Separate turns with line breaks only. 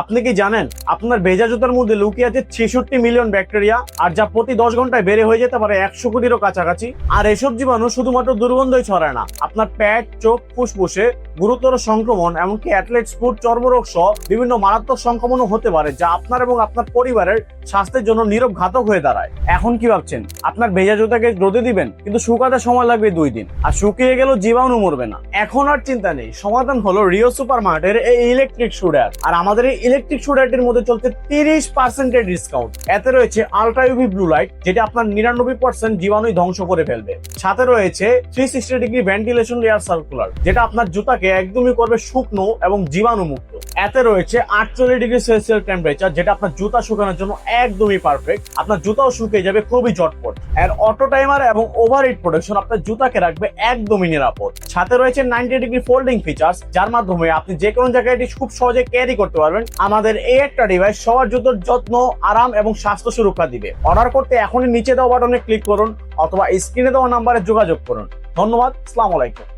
আপনি কি জানেন, আপনার ভেজা জুতার মধ্যে লুকিয়ে আছে ছেষট্টি মিলিয়ন ব্যাকটেরিয়া, আর যা প্রতি দশ ঘন্টায় বেড়ে হয়ে যেতে পারে একশো কোটিরও কাছাকাছি? আর এসব জীবাণু শুধুমাত্র দুর্গন্ধই ছড়ায় না, আপনার প্যাট, চোখ, ফুসফুসে গুরুতর সংক্রমণ, এমনকি অ্যাথলেটস ফুড চর্মরোগ সহ বিভিন্ন মারাত্মক সংক্রমণও হতে পারে, যা আপনার এবং আপনার পরিবারের স্বাস্থ্যের জন্য নীরব ঘাতক হয়ে দাঁড়ায়। এখন কি ভাবছেন? আপনার ভেজা জুতাকে রোদে দিবেন, কিন্তু শুকাতে সময় লাগবে দুই দিন। আর শুকিয়ে গেলেও জীবাণু মরবে না। এখন আর চিন্তা নেই। সমাধান হলো রিও সুপার মার্টের এই ইলেকট্রিক শুডার আর আমাদের এই ইলেকট্রিক শুডারটির মধ্যে চলছে তিরিশ পার্সেন্টের ডিসকাউন্ট এতে রয়েছে আলট্রা ইউভি ব্লু লাইট যেটা আপনার নিরানব্বই পার্সেন্ট জীবাণুই ধ্বংস করে ফেলবে। সাথে রয়েছে three sixty degree ventilation air circular যেটা আপনার জুতাকে একদমই করবে শুকনো এবং জীবাণু মুক্ত এতে রয়েছে আটচল্লিশ ডিগ্রি সেলসিয়াস টেম্পারেচার যেটা আপনার জুতা শুকানোর জন্য একদমই পারফেক্ট আপনার জুতাও শুকিয়ে যাবে খুবই ঝটপট। এর অটো টাইমার এবং ওভার হিট প্রোটেকশন আপনার জুতাকে রাখবে একদমই নিরাপদ। সাথে রয়েছে নাইনটি ডিগ্রি ফোল্ডিং ফিচার্স যার মাধ্যমে আপনি যে কোনো জায়গায় এটি খুব সহজে ক্যারি করতে পারবেন। আমাদের এই একটা ডিভাইস সবার জুতোর যত্ন, আরাম এবং স্বাস্থ্য সুরক্ষা দিবে। অর্ডার করতে এখনই নিচে দেওয়া বাটনে ক্লিক করুন অথবা স্ক্রিনে দেওয়া নাম্বারে যোগাযোগ করুন। ধন্যবাদ, আসসালামু আলাইকুম।